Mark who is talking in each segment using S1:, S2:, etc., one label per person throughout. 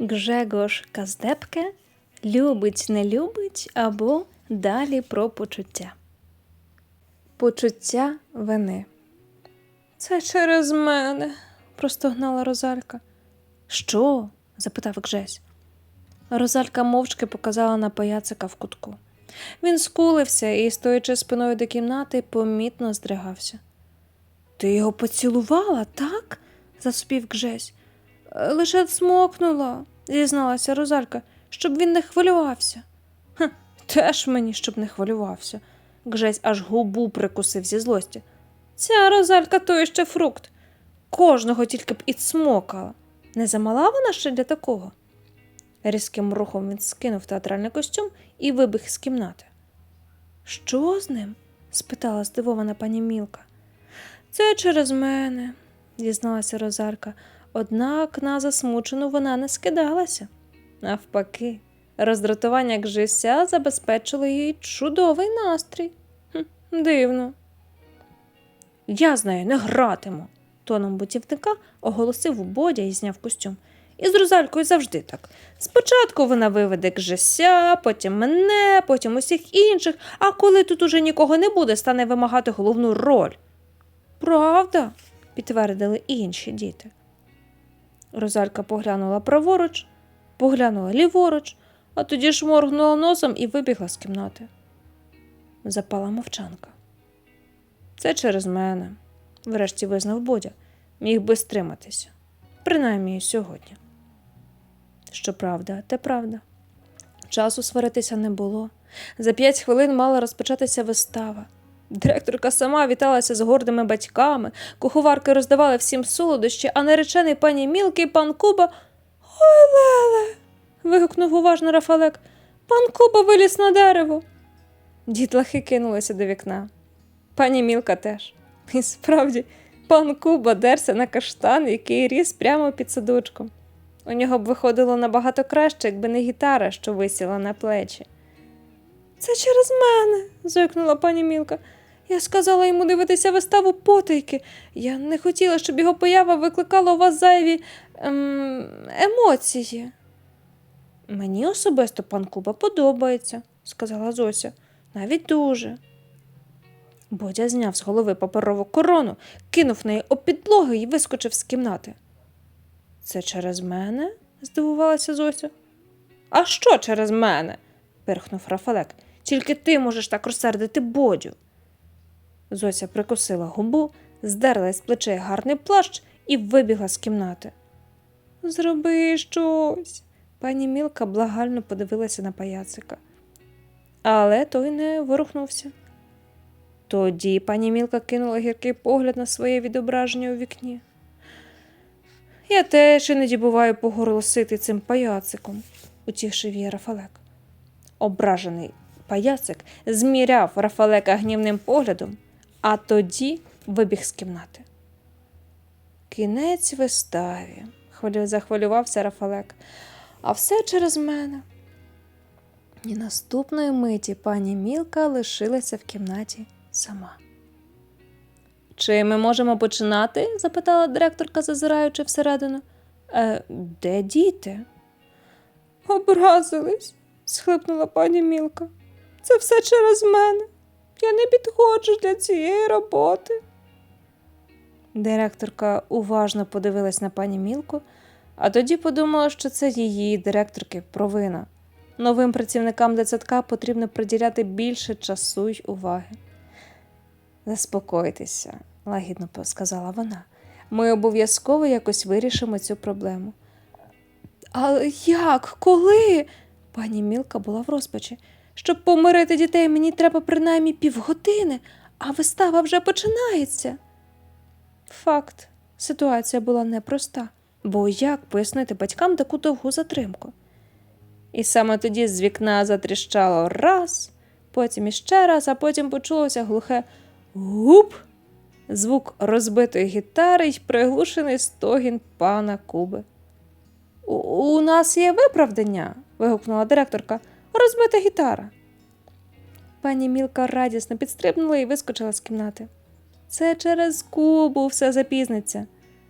S1: Гжегош Каздепке любить, не любить або далі про почуття. Почуття вини. Це через мене, простогнала Розалька. Що? запитав Гжесь. Розалька мовчки показала на паяцика в кутку. Він скулився і, стоячи спиною до кімнати, помітно здригався. Ти його поцілувала, так? засупів Гжесь. «Е, Лише цмокнула, зізналася Розалька, щоб він не хвилювався. Хм, теж мені, щоб не хвилювався. Гжесь аж губу прикусив зі злості. Ця Розалька той ще фрукт. Кожного тільки б і цмокала. Не замала вона ще для такого? Різким рухом він скинув театральний костюм і вибіг з кімнати. Що з ним? спитала здивована пані Мілка. Це через мене, дізналася Розарка, однак на засмучену вона не скидалася. Навпаки, роздратування Гжися забезпечило їй чудовий настрій. Хм, дивно. Я з нею не гратиму, тоном бутівника оголосив Бодя і зняв костюм. І з Розалькою завжди так. Спочатку вона виведе Гжеся, потім мене, потім усіх інших, а коли тут уже нікого не буде, стане вимагати головну роль. Правда, підтвердили інші діти. Розалька поглянула праворуч, поглянула ліворуч, а тоді шморгнула носом і вибігла з кімнати. Запала мовчанка. Це через мене, врешті визнав Бодя, міг би стриматися, принаймні сьогодні. Щоправда, те правда. Часу сваритися не було. За п'ять хвилин мала розпочатися вистава. Директорка сама віталася з гордими батьками, куховарки роздавали всім солодощі, а наречений пані Мілки пан Куба. Ой, Леле. вигукнув уважно Рафалек. Пан Куба виліз на дерево. Дітлахи кинулися до вікна. Пані Мілка теж. І справді, пан Куба дерся на каштан, який ріс прямо під садочком. У нього б виходило набагато краще, якби не гітара, що висіла на плечі. Це через мене, зойкнула пані Мілка. Я сказала йому дивитися виставу потайки. Я не хотіла, щоб його поява викликала у вас зайві ем, емоції. Мені особисто пан Куба подобається, сказала Зося. Навіть дуже. Бодя зняв з голови паперову корону, кинув неї об підлогу і вискочив з кімнати. Це через мене? здивувалася Зося. А що через мене? пирхнув Рафалек. Тільки ти можеш так розсердити бодю. Зося прикусила губу, здерла з плечей гарний плащ і вибігла з кімнати. Зроби щось. Пані Мілка благально подивилася на паяцика. Але той не ворухнувся. Тоді пані Мілка кинула гіркий погляд на своє відображення у вікні. Я теж іноді буваю по горло цим паяциком, утішив її Рафалек. Ображений паяцик зміряв Рафалека гнівним поглядом, а тоді вибіг з кімнати. Кінець виставі, захвилювався Рафалек, а все через мене. І наступної миті пані Мілка лишилася в кімнаті сама. Чи ми можемо починати? запитала директорка, зазираючи всередину. Е, де діти? Образились, схлипнула пані Мілка. Це все через мене. Я не підходжу для цієї роботи. Директорка уважно подивилась на пані Мілку, а тоді подумала, що це її директорки провина. Новим працівникам дитсадка потрібно приділяти більше часу й уваги. Заспокойтеся, лагідно сказала вона. Ми обов'язково якось вирішимо цю проблему. Але як? Коли? Пані Мілка була в розпачі. Щоб помирити дітей, мені треба принаймні півгодини, а вистава вже починається. Факт, ситуація була непроста, бо як пояснити батькам таку довгу затримку? І саме тоді з вікна затріщало раз, потім іще раз, а потім почулося глухе гуп, звук розбитої гітари й приглушений стогін пана Куби. У, у нас є виправдання. вигукнула директорка. Розбита гітара. Пані Мілка радісно підстрибнула і вискочила з кімнати. Це через Кубу все запізниться.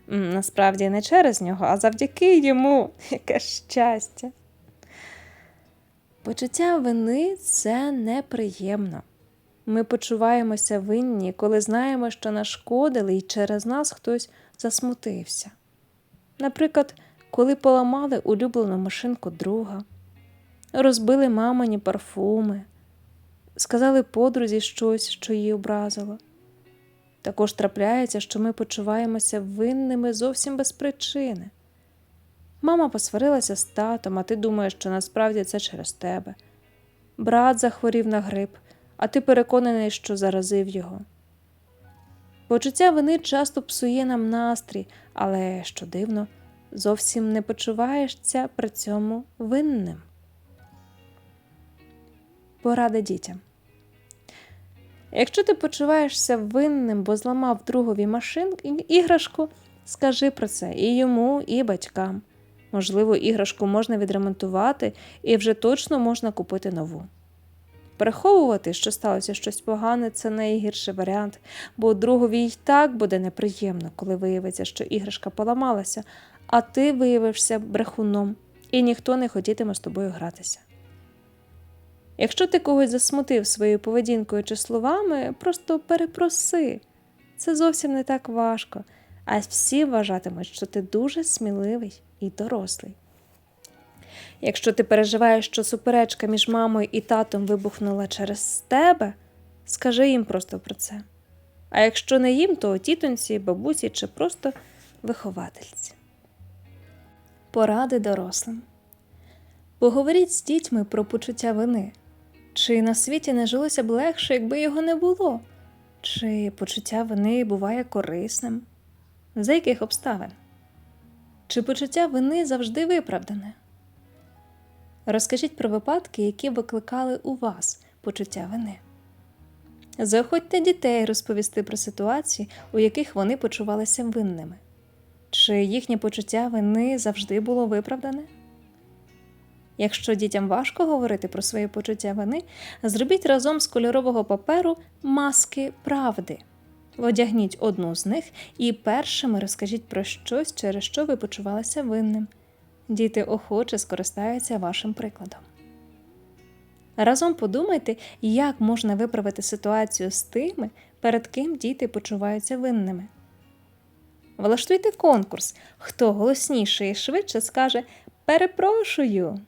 S1: Насправді не через нього, а завдяки йому. Яке щастя. Почуття вини це неприємно. Ми почуваємося винні, коли знаємо, що нашкодили і через нас хтось засмутився. Наприклад, коли поламали улюблену машинку друга, розбили мамині парфуми, сказали подрузі щось, що її образило. Також трапляється, що ми почуваємося винними зовсім без причини. Мама посварилася з татом, а ти думаєш, що насправді це через тебе. Брат захворів на грип, а ти переконаний, що заразив його. Почуття вини часто псує нам настрій, але, що дивно, зовсім не почуваєшся при цьому винним. Порада дітям. Якщо ти почуваєшся винним, бо зламав другові машин іграшку, скажи про це і йому, і батькам. Можливо, іграшку можна відремонтувати і вже точно можна купити нову. Переховувати, що сталося щось погане, це найгірший варіант, бо другові й так буде неприємно, коли виявиться, що іграшка поламалася, а ти виявився брехуном, і ніхто не хотітиме з тобою гратися. Якщо ти когось засмутив своєю поведінкою чи словами, просто перепроси. Це зовсім не так важко, а всі вважатимуть, що ти дуже сміливий і дорослий. Якщо ти переживаєш, що суперечка між мамою і татом вибухнула через тебе, скажи їм просто про це. А якщо не їм, то тітоньці, бабусі чи просто виховательці. Поради дорослим. Поговоріть з дітьми про почуття вини. Чи на світі не жилося б легше, якби його не було? Чи почуття вини буває корисним? За яких обставин? Чи почуття вини завжди виправдане? Розкажіть про випадки, які викликали у вас почуття вини. Заохотьте дітей розповісти про ситуації, у яких вони почувалися винними. Чи їхнє почуття вини завжди було виправдане? Якщо дітям важко говорити про своє почуття вини, зробіть разом з кольорового паперу маски правди. Одягніть одну з них і першими розкажіть про щось, через що ви почувалися винним. Діти охоче скористаються вашим прикладом. Разом подумайте, як можна виправити ситуацію з тими, перед ким діти почуваються винними. Влаштуйте конкурс, хто голосніше і швидше скаже Перепрошую.